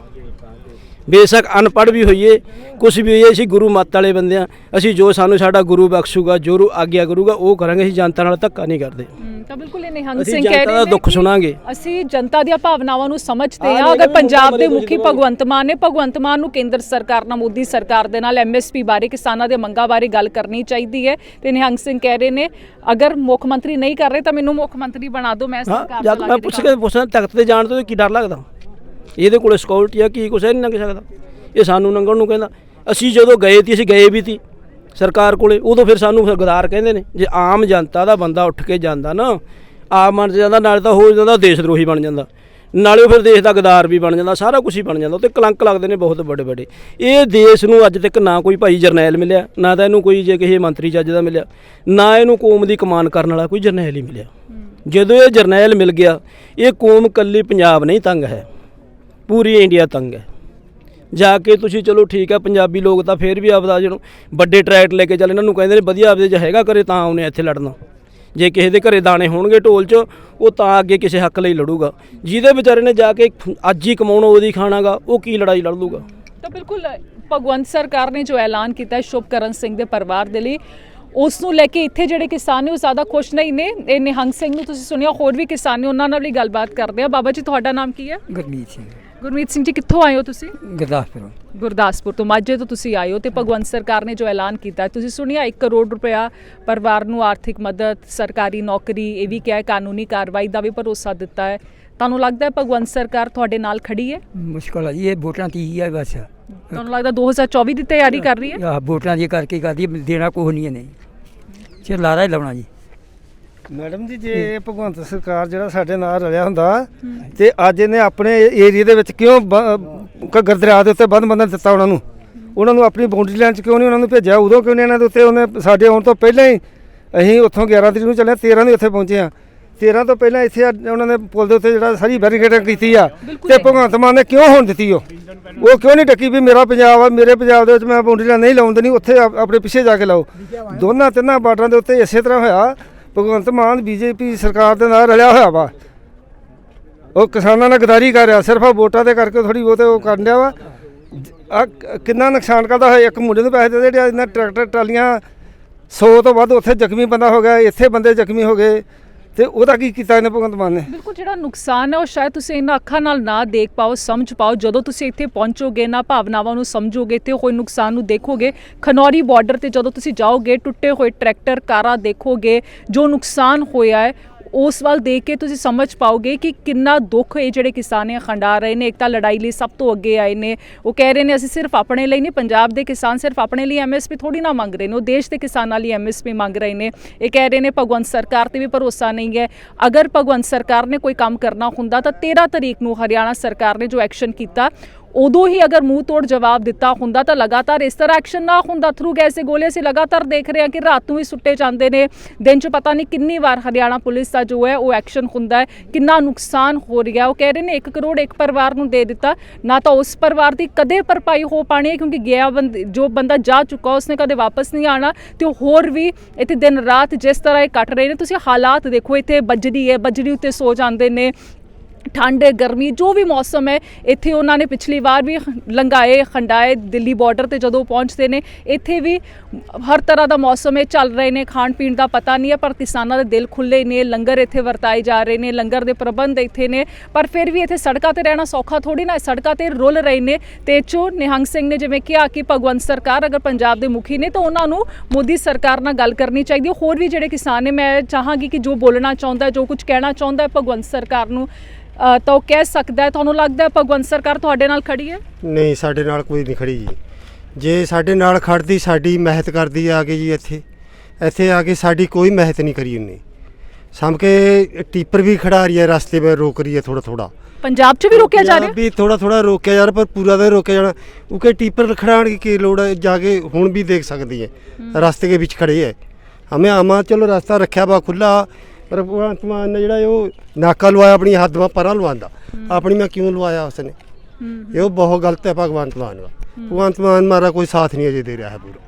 [SPEAKER 2] ਬੇਸ਼ੱਕ ਅਨਪੜ੍ਹ ਵੀ ਹੋਈਏ ਕੁਝ ਵੀ ਹੋਈਏ ਅਸੀਂ ਗੁਰੂ ਮੱਤ ਵਾਲੇ ਬੰਦੇ ਆ ਅਸੀਂ ਜੋ ਸਾਨੂੰ ਸਾਡਾ ਗੁਰੂ ਬਖਸ਼ੂਗਾ ਜੋ ਰੂ ਆਗਿਆ ਕਰੂਗਾ ਉਹ ਕਰਾਂਗੇ ਅਸੀਂ ਜਨਤਾ ਨਾਲ ਧੱਕਾ ਨਹੀਂ ਕਰਦੇ।
[SPEAKER 1] ਤਾਂ ਬਿਲਕੁਲ ਇਹ ਨਿਹੰਗ ਸਿੰਘ ਕਹਿ ਰਹੇ
[SPEAKER 2] ਦਾ
[SPEAKER 1] ਨੇ
[SPEAKER 2] ਦੁੱਖ ਸੁਣਾਂਗੇ।
[SPEAKER 1] ਅਸੀਂ ਜਨਤਾ ਦੀਆਂ ਭਾਵਨਾਵਾਂ ਨੂੰ ਸਮਝਦੇ
[SPEAKER 2] ਨਹੀਂ,
[SPEAKER 1] ਅਗਰ ਪੰਜਾਬ ਦੇ ਮੁਖੀ ਭਗਵੰਤ ਮਾਨ ਨੇ ਭਗਵੰਤ ਮਾਨ ਨੂੰ ਕੇਂਦਰ ਸਰਕਾਰ ਨਾਲ ਮੋਦੀ ਸਰਕਾਰ ਦੇ ਨਾਲ ਐਮਐਸਪੀ ਬਾਰੇ ਕਿਸਾਨਾਂ ਦੇ ਮੰਗਾਂ ਬਾਰੇ ਗੱਲ ਕਰਨੀ ਚਾਹੀਦੀ ਹੈ। ਤੇ ਨਿਹੰਗ ਸਿੰਘ ਕਹਿ ਰਹੇ ਨੇ ਅਗਰ ਮੁੱਖ ਮੰਤਰੀ ਨਹੀਂ ਕਰ ਰਹੇ ਤਾਂ ਮੈਨੂੰ ਮੁੱਖ ਮੰਤਰੀ ਬਣਾ ਦਿਓ ਮੈਂ ਸਰਕਾਰ
[SPEAKER 2] ਜਦ
[SPEAKER 1] ਚਲਾ
[SPEAKER 2] ਮੈਂ ਪੁੱਛ। ਕੇ ਪੁੱਛਾਂ ਤਖਤ ਤੇ ਜਾਣ ਤੋਂ ਕੀ ਡਰ ਲੱਗਦਾ? ਇਹਦੇ ਕੋਲੇ ਸਿਕਿਉਰਿਟੀ ਆ ਕੀ ਕੁਛ ਹੈ ਨਹੀਂ ਲੰਘ ਸਕਦਾ? ਇਹ ਸਾਨੂੰ ਲੰਘਣ ਨੂੰ ਕਹਿੰਦਾ ਅਸੀਂ ਜਦੋਂ ਗਏ ਤੀ ਅਸੀਂ ਗਏ ਵੀ ਤੀ ਸਰਕਾਰ ਕੋਲੇ ਉਦੋਂ ਫਿਰ ਸਾਨੂੰ ਗਦਾਰ ਕਹਿੰਦੇ ਨੇ ਜੇ ਆਮ ਜਨਤਾ ਦਾ ਬੰਦਾ ਉੱਠ ਕੇ ਜਾਂਦਾ ਨਾ ਆਮ ਬਣ ਜਾਂਦਾ ਨਾਲੇ ਤਾਂ ਹੋ ਜਾਂਦਾ ਦੇਸ਼ ਦਰੋਹੀ ਬਣ ਜਾਂਦਾ। ਨਾਲੇ ਫਿਰ ਦੇਸ਼ ਦਾ ਗਦਾਰ ਵੀ ਬਣ ਜਾਂਦਾ ਸਾਰਾ ਕੁਝ ਹੀ ਬਣ ਜਾਂਦਾ ਤੇ ਕਲੰਕ ਲੱਗਦੇ ਨੇ ਬਹੁਤ ਵੱਡੇ ਵੱਡੇ। ਇਹ ਦੇਸ਼ ਨੂੰ ਅੱਜ ਤੱਕ ਨਾ ਕੋਈ ਭਾਈ ਜਰਨੈਲ ਮਿਲਿਆ ਨਾ ਤਾਂ ਇਹਨੂੰ ਕੋਈ ਜੇ ਕਿਸੇ ਮੰਤਰੀ ਜੱਜ ਦਾ ਮਿਲਿਆ ਨਾ ਇਹਨੂੰ ਕੌਮ ਦੀ ਕਮਾਨ ਕਰਨ ਵਾਲਾ ਕੋਈ ਜਰਨੈਲ ਹੀ ਮਿਲਿਆ। ਜਦੋਂ ਇਹ ਜਰਨੈਲ ਮਿਲ ਗਿਆ ਇਹ ਕੌਮ ਕੱਲੀ ਪੰਜਾਬ ਨਹੀਂ ਤੰਗ ਹੈ। ਪੂਰੀ ਇੰਡੀਆ ਤੰਗ ਹੈ। ਜਾ ਕੇ ਤੁਸੀਂ ਚਲੋ ਠੀਕ ਹੈ ਪੰਜਾਬੀ ਲੋਕ ਤਾਂ ਫੇਰ ਵੀ ਆਪਦਾ ਜਿਹਨੂੰ ਵੱਡੇ ਟਰੈਕਟ ਲੈ ਕੇ ਚੱਲ ਇਹਨਾਂ ਨੂੰ ਕਹਿੰਦੇ ਨੇ ਵਧੀਆ ਆਪਦੇ ਜੇ ਹੈਗਾ ਕਰੇ ਤਾਂ ਆਉਨੇ ਇੱਥੇ ਲੜਨਾ। ਜੇ ਕਿਸੇ ਦੇ ਘਰੇ ਦਾਣੇ ਹੋਣਗੇ ਢੋਲ 'ਚ ਉਹ ਤਾਂ ਅੱਗੇ ਕਿਸੇ ਹੱਕ ਲਈ ਲੜੂਗਾ। ਜਿਹਦੇ ਵਿਚਾਰੇ ਨੇ ਜਾ ਕੇ ਅੱਜ ਹੀ ਕਮਾਉਣਾ ਉਹਦੀ ਖਾਣਾਗਾ ਉਹ ਕੀ ਲੜਾਈ ਲੜ ਲੂਗਾ?
[SPEAKER 1] ਤਾਂ ਬਿਲਕੁਲ ਭਗਵੰਤ ਸਰਕਾਰ ਨੇ ਜੋ ਐਲਾਨ ਕੀਤਾ ਹੈ ਸ਼ੁਭਕਰਨ ਸਿੰਘ ਦੇ ਪਰਿਵਾਰ ਦੇ ਲਈ ਉਸ ਨੂੰ ਲੈ ਕੇ ਇੱਥੇ ਜਿਹੜੇ ਕਿਸਾਨ ਨੇ ਉਹ ਜ਼ਿਆਦਾ ਖੁਸ਼ ਨਹੀਂ ਨੇ। ਇਹ ਨਿਹੰਗ ਸਿੰਘ ਨੂੰ ਤੁਸੀਂ ਸੁਣਿਆ ਹੋਰ ਵੀ ਕਿਸਾਨ ਨੇ ਉਹਨਾਂ ਨਾਲ ਵੀ ਗੱਲਬਾਤ ਕਰਦੇ ਆ। ਬਾਬਾ ਜੀ ਤੁਹਾਡਾ ਨਾਮ ਕੀ ਹੈ?
[SPEAKER 4] ਗੁਰਮੀਤ ਸਿੰਘ।
[SPEAKER 1] ਗੁਰਮੀਤ ਸਿੰਘ ਜੀ ਕਿੱਥੋਂ ਆਏ ਹੋ ਤੁਸੀਂ?
[SPEAKER 4] ਗੁਰਦਾਸਪੁਰ।
[SPEAKER 1] ਗੁਰਦਾਸਪੁਰ ਤੋਂ। ਮਾਝੇ ਤੋਂ ਤੁਸੀਂ ਆਏ ਹੋ ਤੇ ਭਗਵੰਤ ਸਰਕਾਰ ਨੇ ਜੋ ਐਲਾਨ ਕੀਤਾ ਤੁਸੀਂ ਸੁਣਿਆ 1 ਕਰੋੜ ਰੁਪਇਆ ਪਰਿਵਾਰ ਨੂੰ ਆਰਥਿਕ ਮਦਦ ਸਰਕਾਰੀ ਨੌਕਰੀ ਇਹ ਵੀ ਕਿਹਾ ਕਾਨੂੰਨੀ ਕਾਰਵਾਈ ਦਾ ਵੀ ਭਰੋਸਾ ਦਿੱਤਾ ਹੈ। ਤੁਹਾਨੂੰ ਲੱਗਦਾ ਹੈ ਭਗਵੰਤ ਸਰਕਾਰ ਤੁਹਾਡੇ ਨਾਲ ਖੜੀ ਹੈ?
[SPEAKER 4] ਮੁਸ਼ਕਲ ਹੈ ਜੀ ਇਹ ਵੋਟਾਂ ਤੀ ਹੀ ਹੈ ਬਸ।
[SPEAKER 1] ਤੁਹਾਨੂੰ ਲੱਗਦਾ 2024 ਦੀ ਤਿਆਰੀ ਕਰ ਰਹੀ ਹੈ?
[SPEAKER 4] ਆਹ ਵੋਟਾਂ ਦੀ ਕਰਕੇ ਕਰਦੀ ਦੇਣਾ ਕੁਛ ਨਹੀਂ ਇਹਨੇ। ਚਿਰ ਲਾਰਾ ਹੀ ਲਾਉਣਾ ਜੀ।
[SPEAKER 3] ਮੈਡਮ ਜੀ ਜੇ ਇਹ ਭਗਵੰਤ ਸਰਕਾਰ ਜਿਹੜਾ ਸਾਡੇ ਨਾਲ ਰਲਿਆ ਹੁੰਦਾ ਤੇ ਅੱਜ ਇਹਨੇ ਆਪਣੇ ਏਰੀਆ ਦੇ ਵਿੱਚ ਕਿਉਂ ਘੱਗਰ ਦਰਿਆ ਦੇ ਉੱਤੇ ਬੰਦ ਬੰਦਨ ਦਿੱਤਾ ਉਹਨਾਂ ਨੂੰ? ਉਹਨਾਂ ਨੂੰ ਆਪਣੀ ਬਾਉਂਡਰੀ ਲਾਈਨ 'ਚ ਕਿਉਂ ਨਹੀਂ ਉਹਨਾਂ ਨੂੰ ਭੇਜਿਆ? ਉਦੋਂ ਕਿਉਂ ਨਹੀਂ ਇਹਨਾਂ ਦੇ ਉੱਤੇ ਉਹਨੇ ਸਾਡੇ ਆਉਣ ਤੋਂ ਪਹਿਲਾਂ ਹੀ ਅਸੀਂ ਉੱਥੋਂ 11 ਤਰੀਕ ਨੂੰ ਚੱਲੇ 13 ਨੂੰ ਇੱਥੇ ਪਹੁੰਚੇ ਆ 13 ਤੋਂ ਪਹਿਲਾਂ ਇੱਥੇ ਉਹਨਾਂ ਨੇ ਪੁਲ ਦੇ ਉੱਤੇ ਜਿਹੜਾ ਸਾਰੀ ਬੈਰੀਕੇਡਿੰਗ ਕੀਤੀ ਆ। ਤੇ ਭਗਵੰਤ ਮਾਨ ਨੇ ਕਿਉਂ ਹੋਣ ਦਿੱਤੀ ਉਹ? ਉਹ ਕਿਉਂ ਨਹੀਂ ਟੱਕੀ ਵੀ ਮੇਰਾ ਪੰਜਾਬ ਆ ਮੇਰੇ ਪੰਜਾਬ ਦੇ ਵਿੱਚ ਮੈਂ ਬਾਉਂਡਰੀ ਲਾਈਨ ਨਹੀਂ ਲਾਉਣ ਦੇਣੀ ਉੱਥੇ ਆਪ- ਆਪਣੇ ਪਿੱਛੇ ਜਾ ਕੇ ਲਾਓ। ਦੋਨਾਂ ਤਿੰਨਾਂ ਬਾਰਡਰਾਂ ਦੇ ਉੱਤੇ ਇਸੇ ਤਰ੍ਹਾਂ ਹੋਇਆ। ਭਗਵੰਤ ਮਾਨ ਬੀਜੇਪੀ ਸਰਕਾਰ ਦੇ ਨਾਲ ਰਲਿਆ ਹੋਇਆ ਵਾ। ਉਹ ਕਿਸਾਨਾਂ ਨਾਲ ਗਦਾਰੀ ਕਰ ਰਿਹਾ, ਸਿਰਫ ਵੋਟਾਂ ਦੇ ਕਰਕੇ ਥੋੜੀ ਬਹੁਤੇ ਉਹ ਕਰਨ ਰਿਹਾ ਵਾ। ਆ ਕਿੰਨਾ ਨੁਕਸਾਨ ਕਰਦਾ ਹੋਇਆ, ਇੱਕ ਮੁੰਡੇ ਨੂੰ ਪੈਸੇ ਦੇ ਦੇ ਇਹਨਾਂ ਟਰੈਕਟਰ, ਟਰਾਲੀਆਂ 100 ਤੋਂ ਵੱਧ ਉੱਥੇ ਜ਼ਖਮੀ ਬੰਦਾ ਹੋ ਗਿਆ, ਇੱਥੇ ਬੰਦੇ ਜ਼ਖਮੀ ਹੋ ਗਏ। ਤੇ ਉਹਦਾ ਕੀ ਕੀਤਾ ਇਹਨੇ ਭਗਵੰਤ ਮਾਨ ਨੇ?
[SPEAKER 1] ਬਿਲਕੁਲ, ਜਿਹੜਾ ਨੁਕਸਾਨ ਹੈ, ਉਹ ਸ਼ਾਇਦ ਤੁਸੀਂ ਇਹਨਾਂ ਅੱਖਾਂ ਨਾਲ ਨਾ ਦੇਖ ਪਾਓ, ਸਮਝ ਪਾਓ। ਜਦੋਂ ਤੁਸੀਂ ਇੱਥੇ ਪਹੁੰਚੋਗੇ, ਨਾ ਭਾਵਨਾਵਾਂ ਨੂੰ ਸਮਝੋਗੇ ਤੇ ਹੋਏ ਨੁਕਸਾਨ ਨੂੰ ਦੇਖੋਗੇ, ਖਨੌਰੀ ਬਾਰਡਰ ਤੇ ਜਦੋਂ ਤੁਸੀਂ ਜਾਓਗੇ, ਟੁੱਟੇ ਹੋਏ ਟਰੈਕਟਰ, ਕਾਰਾਂ ਦੇਖੋਗੇ, ਜੋ ਨੁਕਸਾਨ ਹੋਇਆ ਹੈ ਉਸ ਵੱਲ ਦੇਖ ਕੇ ਤੁਸੀਂ ਸਮਝ ਪਾਓਗੇ ਕਿ ਕਿੰਨਾ ਦੁੱਖ ਇਹ ਜਿਹੜੇ ਕਿਸਾਨ ਹੈ ਖੰਡਾ ਰਹੇ ਨੇ ਇੱਕ ਤਾਂ ਲੜਾਈ ਲਈ ਸਭ ਤੋਂ ਅੱਗੇ ਆਏ ਨੇ। ਉਹ ਕਹਿ ਰਹੇ ਨੇ, ਅਸੀਂ ਸਿਰਫ ਆਪਣੇ ਲਈ ਨਹੀਂ, ਪੰਜਾਬ ਦੇ ਕਿਸਾਨ ਸਿਰਫ ਆਪਣੇ ਲਈ ਐਮਐਸਪੀ ਥੋੜੀ ਨਾ ਮੰਗ ਰਹੇ ਨੇ। ਉਹ ਦੇਸ਼ ਦੇ ਕਿਸਾਨਾਂ ਲਈ ਐਮਐਸਪੀ ਮੰਗ ਰਹੇ ਨੇ। ਇਹ ਕਹਿ ਰਹੇ ਨੇ, ਭਗਵੰਤ ਸਰਕਾਰ ਤੇ ਵੀ ਭਰੋਸਾ ਨਹੀਂ ਹੈ। ਅਗਰ ਭਗਵੰਤ ਸਰਕਾਰ ਨੇ ਕੋਈ ਕੰਮ ਕਰਨਾ ਹੁੰਦਾ ਤਾਂ 13 ਤਰੀਕ ਨੂੰ ਹਰਿਆਣਾ ਸਰਕਾਰ ਨੇ ਜੋ ਐਕਸ਼ਨ ਕੀਤਾ ਉਦੋਂ ਹੀ ਅਗਰ ਮੂੰਹ ਤੋੜ ਜਵਾਬ ਦਿੱਤਾ ਹੁੰਦਾ ਤਾਂ ਲਗਾਤਾਰ ਇਸ ਤਰ੍ਹਾਂ ਐਕਸ਼ਨ ਨਾ ਹੁੰਦਾ। ਥਰੂ ਗੈਸ ਦੇ ਗੋਲੇ ਅਸੀਂ ਲਗਾਤਾਰ ਦੇਖ ਰਹੇ ਹਾਂ ਕਿ ਰਾਤ ਨੂੰ ਵੀ ਸੁੱਟੇ ਜਾਂਦੇ ਨੇ। ਦਿਨ 'ਚ ਪਤਾ ਨਹੀਂ ਕਿੰਨੀ ਵਾਰ ਹਰਿਆਣਾ ਪੁਲਿਸ ਦਾ ਜੋ ਹੈ ਉਹ ਐਕਸ਼ਨ ਹੁੰਦਾ ਹੈ, ਕਿੰਨਾ ਨੁਕਸਾਨ ਹੋ ਰਿਹਾ। ਉਹ ਕਹਿ ਰਹੇ ਨੇ 1 ਕਰੋੜ ਇੱਕ ਪਰਿਵਾਰ ਨੂੰ ਦੇ ਦਿੱਤਾ। ਨਾ ਤਾਂ ਉਸ ਪਰਿਵਾਰ ਦੀ ਕਦੇ ਭਰਪਾਈ ਹੋ ਪਾਣੀ ਹੈ, ਕਿਉਂਕਿ ਗਿਆ ਬੰਦ ਜੋ ਬੰਦਾ ਜਾ ਚੁੱਕਾ, ਉਸਨੇ ਕਦੇ ਵਾਪਸ ਨਹੀਂ ਆਣਾ ਤੇ ਉਹ ਹੋਰ ਵੀ ਇੱਥੇ ਦਿਨ ਰਾਤ ਜਿਸ ਤਰ੍ਹਾਂ ਇਹ ਕੱਟ ਰਹੇ ਨੇ, ਤੁਸੀਂ ਹਾਲਾਤ ਦੇਖੋ, ਇੱਥੇ ਬੱਜਰੀ ਹੈ, ਬੱਜਰੀ ਉੱਤੇ ਸੋ ਜਾਂਦੇ ਨੇ। ਠੰਡ, ਗਰਮੀ, ਜੋ ਵੀ ਮੌਸਮ ਹੈ, ਇੱਥੇ ਉਹਨਾਂ ਨੇ ਪਿਛਲੀ ਵਾਰ ਵੀ ਲੰਘਾਏ, ਖੰਡਾਏ ਦਿੱਲੀ ਬਾਰਡਰ ਤੇ ਜਦੋਂ ਪਹੁੰਚਦੇ ਨੇ, ਇੱਥੇ ਵੀ ਹਰ ਤਰ੍ਹਾਂ ਦਾ ਮੌਸਮ ਹੈ, ਚੱਲ ਰਹੇ ਨੇ, ਖਾਣ ਪੀਣ ਦਾ ਪਤਾ ਨਹੀਂ ਹੈ, ਪਰ ਕਿਸਾਨਾਂ ਦੇ ਦਿਲ ਖੁੱਲੇ ਨੇ, ਲੰਗਰ ਇੱਥੇ ਵਰਤਾਏ ਜਾ ਰਹੇ ਨੇ, ਲੰਗਰ ਦੇ ਪ੍ਰਬੰਧ ਇੱਥੇ ਨੇ, ਪਰ ਫਿਰ ਵੀ ਇੱਥੇ ਸੜਕਾਂ ਤੇ ਰਹਿਣਾ ਸੌਖਾ ਥੋੜੀ ਨਾ, ਸੜਕਾਂ ਤੇ ਰੁਲ ਰਹੇ ਨੇ, ਤੇ ਚੋ ਨਿਹੰਗ ਸਿੰਘ ਨੇ ਜਿਵੇਂ ਕਿਹਾ ਕਿ ਭਗਵੰਤ ਸਰਕਾਰ ਅਗਰ ਪੰਜਾਬ ਦੇ ਮੁਖੀ ਨੇ, ਤਾਂ ਉਹਨਾਂ ਨੂੰ ਮੋਦੀ ਸਰਕਾਰ ਨਾਲ ਗੱਲ ਕਰਨੀ ਚਾਹੀਦੀ ਹੋਰ ਵੀ ਜਿਹੜੇ ਕਿਸਾਨ ਨੇ, ਮੈਂ ਚਾਹਾਂਗੀ ਕਿ ਜੋ ਬੋਲਣਾ ਚਾਹੁੰਦਾ, ਜੋ ਕੁਝ ਕਹਿਣਾ ਚਾਹੁੰਦਾ ਭਗਵੰਤ ਸਰਕਾਰ ਨੂੰ ਤਾਂ ਉਹ ਕਹਿ ਸਕਦਾ ਹੈ ਤੁਹਾਨੂੰ ਲੱਗਦਾ ਹੈ ਭਗਵੰਤ ਸਰਕਾਰ ਤੁਹਾਡੇ ਨਾਲ ਖੜੀ ਹੈ?
[SPEAKER 5] ਨਹੀਂ ਸਾਡੇ ਨਾਲ ਕੋਈ ਨਹੀਂ ਖੜੀ ਜੀ। ਜੇ ਸਾਡੇ ਨਾਲ ਖੜਦੀ ਸਾਡੀ ਮਿਹਨਤ ਕਰਦੀ ਆ ਕੇ ਜੀ ਇੱਥੇ। ਇੱਥੇ ਆ ਕੇ ਸਾਡੀ ਕੋਈ ਮਿਹਨਤ ਨਹੀਂ ਕਰੀ ਉਹਨੇ। ਸਾਹਮ ਕੇ ਟੀਪਰ ਵੀ ਖੜਾ ਰਹੀ ਹੈ ਰਸਤੇ 'ਤੇ ਰੋਕ ਰਹੀ ਹੈ ਥੋੜਾ ਥੋੜਾ
[SPEAKER 1] ਪੰਜਾਬ 'ਚ ਵੀ ਰੋਕਿਆ ਜਾ ਰਿਹਾ?
[SPEAKER 5] ਵੀ ਥੋੜਾ ਥੋੜਾ ਰੋਕਿਆ ਜਾ ਰਿਹਾ ਪਰ ਪੂਰਾ ਤਾਂ ਰੋਕਿਆ ਜਾਣਾ। ਕਿਉਂਕਿ ਟੀਪਰ ਖੜਾਣ की ਕੀ ਲੋੜ ਹੈ ਜਾ ਕੇ ਹੁਣ ਵੀ ਦੇਖ ਸਕਦੀ ਹੈ। ਰਸਤੇ ਦੇ ਵਿੱਚ ਖੜੇ ਹੈ। ਹਮੇ ਆਮਾ ਚਲੋ ਰਸਤਾ ਰੱਖਿਆ ਬਾ ਖੁੱਲਾ ਪਰ ਭਗਵੰਤ ਮਾਨ ਨੇ ਜਿਹੜਾ ਉਹ ਨਾਕਾ ਲਵਾਇਆ ਆਪਣੀ ਹੱਦ ਮਾ ਪਰਾਂ ਲਵਾਉਂਦਾ। ਆਪਣੀ ਮੈਂ ਕਿਉਂ ਲਵਾਇਆ ਉਸਨੇ? ਇਹ ਉਹ ਬਹੁਤ ਗਲਤ ਹੈ ਭਗਵੰਤ ਮਾਨ ਦਾ। ਭਗਵੰਤ ਮਾਨ ਮਾਰਾ ਕੋਈ ਸਾਥ ਨਹੀਂ ਅਜੇ ਦੇ ਰਿਹਾ ਹੈ ਪੂਰਾ।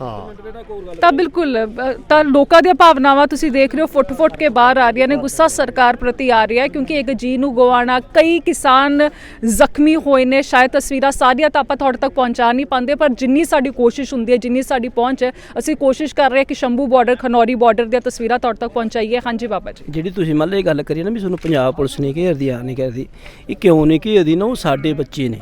[SPEAKER 5] ਹਾਂ।
[SPEAKER 1] ਤਾਂ ਬਿਲਕੁਲ ਅ, ਤਾਂ ਲੋਕਾਂ ਦੀਆਂ ਭਾਵਨਾਵਾਂ ਤੁਸੀਂ ਦੇਖ ਰਹੇ ਹੋ ਫੁੱਟ-ਫੁੱਟ ਕੇ ਬਾਹਰ ਆ ਰਹੀਆਂ ਨੇ ਗੁੱਸਾ ਸਰਕਾਰ ਪ੍ਰਤੀ ਆ ਰਿਹਾ ਹੈ ਕਿਉਂਕਿ ਇੱਕ ਜੀ ਨੂੰ ਗਵਾਣਾ ਕਈ ਕਿਸਾਨ ਜ਼ਖਮੀ ਹੋਏ ਨੇ ਸ਼ਾਇਦ ਤਸਵੀਰਾਂ ਸਾਰੀਆਂ ਤਾਂ ਆਪਾਂ ਤੁਹਾਡੇ ਤੱਕ ਪਹੁੰਚਾ ਨਹੀਂ ਪਾਉਂਦੇ ਪਰ ਜਿੰਨੀ ਸਾਡੀ ਕੋਸ਼ਿਸ਼ ਹੁੰਦੀ ਹੈ ਜਿੰਨੀ ਸਾਡੀ ਪਹੁੰਚ ਹੈ ਅਸੀਂ ਕੋਸ਼ਿਸ਼ ਕਰ ਰਹੇ ਹਾਂ ਕਿ ਸ਼ੰਭੂ ਬਾਰਡਰ ਖਨੌਰੀ ਬਾਰਡਰ ਦੀਆਂ ਤਸਵੀਰਾਂ ਤੁਹਾਡੇ ਤੱਕ ਪਹੁੰਚਾਈਏ। ਹਾਂਜੀ ਬਾਬਾ ਜੀ।
[SPEAKER 2] ਜਿਹੜੀ ਤੁਸੀਂ ਮੰਨ ਲਓ ਇਹ ਗੱਲ ਕਰੀ ਨਾ ਵੀ ਤੁਹਾਨੂੰ ਪੰਜਾਬ ਪੁਲਿਸ ਨਹੀਂ ਘੇਰਦੀ ਆ ਨਹੀਂ ਕਰਦੀ ਇਹ ਕਿਉਂ ਨਹੀਂ ਘੇਰਦੀ? ਨਾ ਉਹ ਸਾਡੇ ਬੱਚੇ ਨੇ।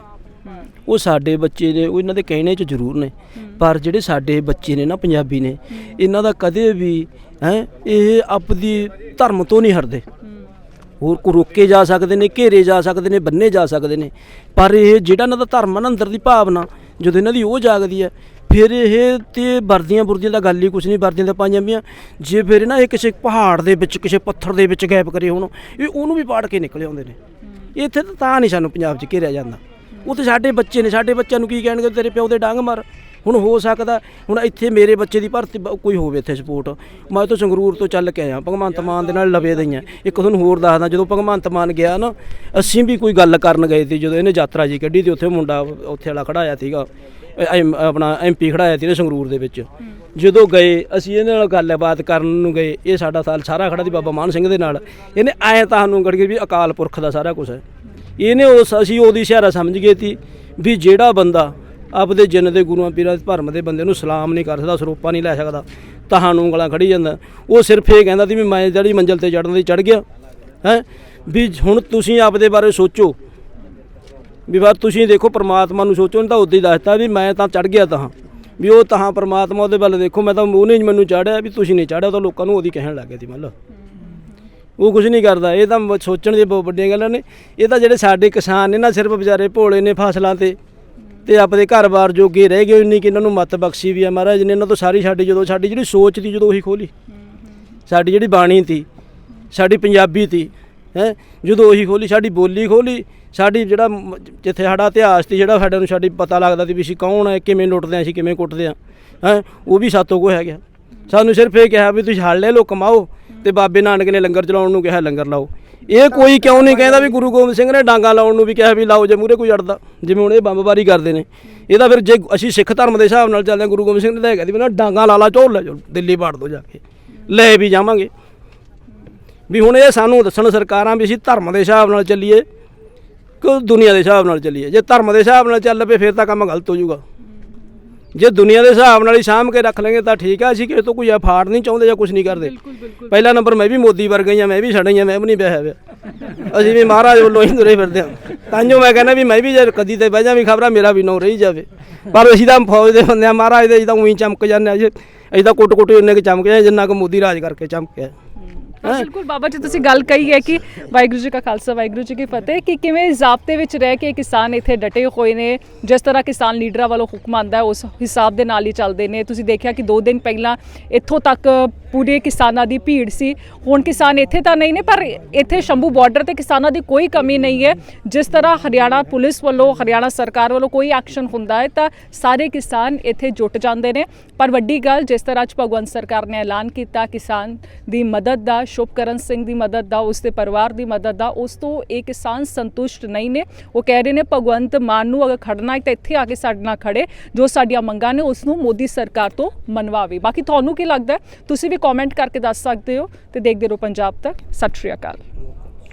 [SPEAKER 2] ਉਹ ਸਾਡੇ ਬੱਚੇ ਨੇ ਉਹ ਇਹਨਾਂ ਦੇ ਕਹਿਣੇ 'ਚ ਜ਼ਰੂਰ ਨੇ। ਪਰ ਜਿਹੜੇ ਸਾਡੇ ਬੱਚੇ ਨੇ ਨਾ, ਪੰਜਾਬੀ ਨੇ, ਇਹਨਾਂ ਦਾ ਕਦੇ ਵੀ, ਹੈ, ਇਹ ਆਪਦੀ ਧਰਮ ਤੋਂ ਨਹੀਂ ਹਟਦੇ। ਹੋਰ ਕੋ ਰੋਕੇ ਜਾ ਸਕਦੇ ਨੇ, ਘੇਰੇ ਜਾ ਸਕਦੇ ਨੇ, ਬੰਨੇ ਜਾ ਸਕਦੇ ਨੇ। ਪਰ ਇਹ ਜਿਹੜਾ ਇਹਨਾਂ ਦਾ ਧਰਮ ਆ ਨਾ, ਅੰਦਰ ਦੀ ਭਾਵਨਾ, ਜਦੋਂ ਇਹਨਾਂ ਦੀ ਉਹ ਜਾਗਦੀ ਹੈ ਫਿਰ ਇਹ ਤੇ ਵਰਦੀਆਂ ਬੁਰਦੀਆਂ ਦਾ ਗੱਲ ਹੀ ਕੁਛ ਨਹੀਂ, ਵਰਦੀਆਂ ਤਾਂ ਪਾਈਆਂ ਵੀਆਂ ਜੇ ਫਿਰ ਨਾ, ਇਹ ਕਿਸੇ ਪਹਾੜ ਦੇ ਵਿੱਚ, ਕਿਸੇ ਪੱਥਰ ਦੇ ਵਿੱਚ ਗੈਪ ਕਰੇ ਹੋਣ, ਇਹ ਉਹਨੂੰ ਵੀ ਪਾੜ ਕੇ ਨਿਕਲੇ ਆਉਂਦੇ ਨੇ। ਇੱਥੇ ਤਾਂ ਤਾਂ ਨਹੀਂ ਸਾਨੂੰ ਪੰਜਾਬ 'ਚ ਘੇਰਿਆ ਜਾਂਦਾ। ਉਹ ਤੇ ਸਾਡੇ ਬੱਚੇ ਨੇ, ਸਾਡੇ ਬੱਚਿਆਂ ਨੂੰ ਕੀ ਕਹਿਣਗੇ, ਤੇਰੇ ਪਿਓ ਦੇ ਡਾਂਗ ਮਾਰ। ਹੁਣ ਹੋ ਸਕਦਾ, ਹੁਣ ਇੱਥੇ ਮੇਰੇ ਬੱਚੇ ਦੀ ਭਰਤੀ ਬ- ਕੋਈ ਹੋਵੇ ਇੱਥੇ ਸਪੋਰਟ ਮੈਂ ਤਾਂ ਸੰਗਰੂਰ ਤੋਂ ਚੱਲ ਕੇ ਆਇਆ, ਭਗਵੰਤ ਮਾਨ ਦੇ ਨਾਲ ਲਵੇ ਦਈਆਂ ਇੱਕ ਤੁਹਾਨੂੰ ਹੋਰ ਦੱਸਦਾ, ਜਦੋਂ ਭਗਵੰਤ ਮਾਨ ਗਿਆ ਨਾ, ਅਸੀਂ ਵੀ ਕੋਈ ਗੱਲ ਕਰਨ ਗਏ ਸੀ, ਜਦੋਂ ਇਹਨੇ ਯਾਤਰਾ ਜੀ ਕੱਢੀ ਤੇ ਉੱਥੇ ਮੁੰਡਾ ਉੱਥੇ ਵਾਲਾ ਖੜਾਇਆ ਸੀਗਾ। ਅ- ਐਮ- ਆਪਣਾ ਐਮਪੀ ਖੜਾਇਆ ਸੀ ਇਹਨੇ ਸੰਗਰੂਰ ਦੇ ਵਿੱਚ। ਜਦੋਂ ਗਏ, ਅਸੀਂ ਇਹਦੇ ਨਾਲ ਗੱਲਬਾਤ ਕਰਨ ਨੂੰ ਗਏ, ਇਹ ਸਾਡਾ ਸਾਲ ਸਾਰਾ ਖੜਾ ਸੀ ਬਾਬਾ ਮਾਨ ਸਿੰਘ ਦੇ ਨਾਲ। ਇਹਨੇ ਐ ਤੁਹਾਨੂੰ ਗੜ ਵੀ ਅਕਾਲ ਪੁਰਖ ਦਾ ਸਾਰਾ ਕੁਝ ਹੈ। ਇਹਨੇ ਉਸ ਅਸੀਂ ਉਹਦੀ ਇਸ਼ਾਰਾ ਸਮਝ ਗਏ ਸੀ ਵੀ ਜਿਹੜਾ ਬੰਦਾ ਆਪਦੇ ਜਿੰਨ ਦੇ ਗੁਰੂਆਂ ਪੀਰਾਂ ਦੇ ਧਰਮ ਦੇ ਬੰਦੇ ਨੂੰ ਸਲਾਮ ਨਹੀਂ ਕਰ ਸਕਦਾ, ਸਰੋਪਾ ਨਹੀਂ ਲੈ ਸਕਦਾ ਤੁਹਾਨੂੰ ਉਂਗਲਾਂ ਖੜੀ ਜਾਂਦਾ। ਉਹ ਸਿਰਫ ਇਹ ਕਹਿੰਦਾ ਸੀ ਵੀ ਮੈਂ ਜਿਹੜੀ ਮੰਜ਼ਲ ਤੇ ਚੜਨ ਦੀ ਚੜ ਗਿਆ, ਹੈ? ਵੀ ਹੁਣ ਤੁਸੀਂ ਆਪਦੇ ਬਾਰੇ ਸੋਚੋ। ਵੀ ਬਾਤ ਤੁਸੀਂ ਦੇਖੋ, ਪ੍ਰਮਾਤਮਾ ਨੂੰ ਸੋਚੋ ਨਹੀਂ ਤਾਂ ਉਦੋਂ ਹੀ ਦੱਸਤਾ ਵੀ ਮੈਂ ਤਾਂ ਚੜ ਗਿਆ ਤਾਂ ਵੀ ਉਹ ਤਾਂ ਪ੍ਰਮਾਤਮਾ ਉਹਦੇ ਵੱਲ ਦੇਖੋ, ਮੈਂ ਤਾਂ ਉਹਨੇ ਮੈਨੂੰ ਚਾੜਿਆ ਵੀ ਤੁਸੀਂ ਨਹੀਂ ਚਾੜਿਆ ਤਾਂ ਲੋਕਾਂ ਨੂੰ ਉਹਦੀ ਕਹਿਣ ਲੱਗ ਗਿਆ ਸੀ ਲਓ। ਉਹ ਕੁਝ ਨਹੀਂ ਕਰਦਾ। ਇਹ ਤਾਂ ਸੋਚਣ ਦੀਆਂ ਬਹੁਤ ਵੱਡੀਆਂ ਗੱਲਾਂ ਨੇ। ਇਹ ਤਾਂ ਜਿਹੜੇ ਸਾਡੇ ਕਿਸਾਨ ਨੇ ਨਾ, ਸਿਰਫ ਵਿਚਾਰੇ ਭੋਲੇ ਨੇ ਫਸਲਾਂ ਤੇ। ਤੇ ਆਪਣੇ ਘਰ-ਬਾਰ ਜੋਗੇ ਰਹਿ ਗਏ ਇੰਨੀ ਕਿ ਇਹਨਾਂ ਨੂੰ ਮੱਤ ਬਖਸ਼ੀ ਵੀ ਆ ਮਹਾਰਾਜ ਨੇ। ਇਹਨਾਂ ਤੋਂ ਸਾਰੀ ਸਾਡੀ ਜਦੋਂ, ਸਾਡੀ ਜਿਹੜੀ ਸੋਚ ਤੀ ਜਦੋਂ ਉਹੀ ਖੋਲੀ ਸਾਡੀ ਜਿਹੜੀ ਬਾਣੀ ਤੀ ਸਾਡੀ ਪੰਜਾਬੀ ਤੀ ਹੈ, ਜਦੋਂ ਉਹੀ ਖੋਲੀ ਸਾਡੀ ਬੋਲੀ ਖੋਲੀ ਸਾਡੀ ਜਿਹੜਾ ਜਿੱਥੇ ਸਾਡਾ ਇਤਿਹਾਸ ਸੀ, ਜਿਹੜਾ ਸਾਡੇ ਨੂੰ ਸਾਡੀ ਪਤਾ ਲੱਗਦਾ ਸੀ ਵੀ ਅਸੀਂ ਕੌਣ ਹੈ ਕਿਵੇਂ ਲੁੱਟਦੇ ਆ, ਅਸੀਂ ਕਿਵੇਂ ਕੁੱਟਦੇ ਆ, ਹੈ, ਉਹ ਵੀ ਸਾਤੋਂ ਕੋ ਹੈ ਗਿਆ ਸਾਨੂੰ ਸਿਰਫ ਇਹ ਕਿਹਾ ਵੀ ਤੁਸੀਂ ਹਲ ਲੈ ਲੋ ਕਮਾਓ। ਤੇ ਬਾਬੇ ਨਾਨਕ ਨੇ ਲੰਗਰ ਚਲਾਉਣ ਨੂੰ ਕਿਹਾ, ਲੰਗਰ ਲਾਓ। ਇਹ ਕੋਈ ਕਿਉਂ ਨਹੀਂ ਕਹਿੰਦਾ ਵੀ ਗੁਰੂ ਗੋਬਿੰਦ ਸਿੰਘ ਨੇ ਡਾਂਗਾ ਲਾਉਣ ਨੂੰ ਵੀ ਕਿਹਾ ਵੀ ਲਾਓ, ਜੇ ਮੂਰੇ ਕੋਈ ਅੜਦਾ, ਜਿਵੇਂ ਹੁਣ ਇਹ ਬੰਬਬਾਰੀ ਕਰਦੇ ਨੇ। ਇਹ ਤਾਂ ਫਿਰ ਜੇ ਅਸੀਂ ਸਿੱਖ ਧਰਮ ਦੇ ਹਿਸਾਬ ਨਾਲ ਚੱਲਦੇ ਹਾਂ, ਗੁਰੂ ਗੋਬਿੰਦ ਸਿੰਘ ਨੇ ਤਾਂ ਹੈਗਾ ਵੀ ਨਾ, ਡਾਂਗਾ ਲਾ ਲਾ, ਝੋਲ ਲੈ ਜਾਓ, ਦਿੱਲੀ ਬਾੜ ਦੋ ਜਾ ਕੇ। ਲੈ ਵੀ ਜਾਵਾਂਗੇ। ਵੀ ਹੁਣ ਇਹ ਸਾਨੂੰ ਦੱਸਣ ਸਰਕਾਰਾਂ ਵੀ ਅਸੀਂ ਧਰਮ ਦੇ ਹਿਸਾਬ ਨਾਲ ਚੱਲੀਏ, ਕਿ ਦੁਨੀਆ ਦੇ ਹਿਸਾਬ ਨਾਲ ਚੱਲੀਏ। ਜੇ ਧਰਮ ਦੇ ਹਿਸਾਬ ਨਾਲ ਚੱਲ ਪਏ, ਫਿਰ ਤਾਂ ਕੰਮ ਗਲਤ ਹੋ ਜਾਊਗਾ। ਜੇ ਦੁਨੀਆ ਦੇ ਹਿਸਾਬ ਨਾਲ ਹੀ ਸਾਂਭ ਕੇ ਰੱਖ ਲਾਂਗੇ ਤਾਂ ਠੀਕ ਆ ਅਸੀਂ ਕਿਸੇ ਤੋਂ ਕੋਈ ਫਾੜ ਨਹੀਂ ਚਾਹੁੰਦੇ ਜਾਂ ਕੁਝ ਨਹੀਂ ਕਰਦੇ। ਪਹਿਲਾ ਨੰਬਰ ਮੈਂ ਵੀ ਮੋਦੀ ਵਰਗਾ ਹੀ ਆ ਮੈਂ ਵੀ ਛੜਾਈ ਆ ਮੈਂ ਵੀ ਨਹੀਂ ਵਿਆਹਿਆ ਹੋਇਆ ਅਸੀਂ ਵੀ ਮਹਾਰਾਜ ਵੱਲੋਂ ਹੀ ਤੁਰੇ ਫਿਰਦੇ ਹਾਂ ਤਾਂਜੋ ਮੈਂ ਕਹਿੰਦਾ ਵੀ ਮੈਂ ਵੀ ਜੇ ਕਦੀ ਤੇ ਬਹਿ ਜਾ ਵੀ ਖਬਰਾਂ ਮੇਰਾ ਵੀ ਨਾਂ ਰਹੀ ਜਾਵੇ। ਪਰ ਅਸੀਂ ਤਾਂ ਫੌਜ ਦੇ ਬੰਦੇ ਆ ਮਹਾਰਾਜ ਦੇ ਅਸੀਂ ਤਾਂ ਉਹੀ ਚਮਕ ਜਾਂਦੇ ਆ ਜੀ ਅਸੀਂ ਤਾਂ ਕੁੱਟ ਕੁੱਟ ਉਹਨੇ ਕਿ ਚਮਕ ਜਾਂਦੇ ਜਿੰਨਾ ਕੁ ਮੋਦੀ ਰਾਜ ਕਰਕੇ ਚਮਕਿਆ।
[SPEAKER 1] ਬਿਲਕੁਲ, ਬਾਬਾ ਜੀ, ਤੁਸੀਂ ਗੱਲ ਕਹੀ ਹੈ ਕਿ ਵਾਹਿਗੁਰੂ ਜੀ ਕਾ ਖਾਲਸਾ, ਵਾਹਿਗੁਰੂ ਜੀ ਕੀ ਫਤਿਹ, ਕਿ ਕਿਵੇਂ ਜ਼ਾਬਤੇ ਵਿੱਚ ਰਹਿ ਕੇ ਕਿਸਾਨ ਇੱਥੇ ਡਟੇ ਹੋਏ ਨੇ, ਜਿਸ ਤਰ੍ਹਾਂ ਕਿਸਾਨ ਲੀਡਰਾਂ ਵੱਲੋਂ ਹੁਕਮ ਆਂਦਾ ਉਸ ਹਿਸਾਬ ਦੇ ਨਾਲ ਹੀ ਚੱਲਦੇ ਨੇ। ਤੁਸੀਂ ਦੇਖਿਆ ਕਿ 2 ਦਿਨ ਪਹਿਲਾਂ ਇੱਥੋਂ ਤੱਕ ਪੂਰੇ ਕਿਸਾਨਾਂ ਦੀ ਭੀੜ ਸੀ। ਹੁਣ ਕਿਸਾਨ ਇੱਥੇ ਤਾਂ ਨਹੀਂ ਨੇ, ਪਰ ਇੱਥੇ ਸ਼ੰਭੂ ਬਾਰਡਰ ਤੇ ਕਿਸਾਨਾਂ ਦੀ ਕੋਈ ਕਮੀ ਨਹੀਂ ਹੈ। ਜਿਸ ਤਰ੍ਹਾਂ ਹਰਿਆਣਾ ਪੁਲਿਸ ਵੱਲੋਂ, ਹਰਿਆਣਾ ਸਰਕਾਰ ਵੱਲੋਂ ਕੋਈ ਐਕਸ਼ਨ ਹੁੰਦਾ ਹੈ, ਤਾਂ ਸਾਰੇ ਕਿਸਾਨ ਇੱਥੇ ਜੁਟ ਜਾਂਦੇ ਨੇ। ਪਰ ਵੱਡੀ ਗੱਲ, ਜਿਸ ਤਰ੍ਹਾਂ ਅੱਜ ਭਗਵੰਤ ਸਰਕਾਰ ਨੇ ਐਲਾਨ ਕੀਤਾ, ਕਿਸਾਨ ਦੀ ਮਦਦ ਦਾ ਸ਼ੁਭਕਰਨ ਸਿੰਘ ਦੀ ਮਦਦ ਦਾ, ਉਸ ਦੇ ਪਰਿਵਾਰ ਦੀ ਮਦਦ ਦਾ, ਉਸ ਤੋਂ ਇਹ ਕਿਸਾਨ ਸੰਤੁਸ਼ਟ ਨਹੀਂ ਨੇ। ਉਹ ਕਹਿ ਰਹੇ ਨੇ, ਭਗਵੰਤ ਮਾਨ ਨੂੰ ਅਗਰ ਖੜਨਾ ਹੈ ਤਾਂ ਇੱਥੇ ਆ ਕੇ ਸਾਡੇ ਨਾਲ ਖੜੇ। ਜੋ ਸਾਡੀਆਂ ਮੰਗਾਂ ਨੇ, ਉਸ ਨੂੰ ਮੋਦੀ ਸਰਕਾਰ ਤੋਂ ਮਨਵਾਵੇ। ਬਾਕੀ ਤੁਹਾਨੂੰ ਕੀ ਲੱਗਦਾ ਤੁਸੀਂ ਵੀ ਕਮੈਂਟ ਕਰਕੇ ਦੱਸ ਸਕਦੇ ਹੋ ਤੇ ਦੇਖਦੇ ਰਹੋ ਪੰਜਾਬ ਤੱਕ। ਸਤਿ ਸ਼੍ਰੀ ਅਕਾਲ।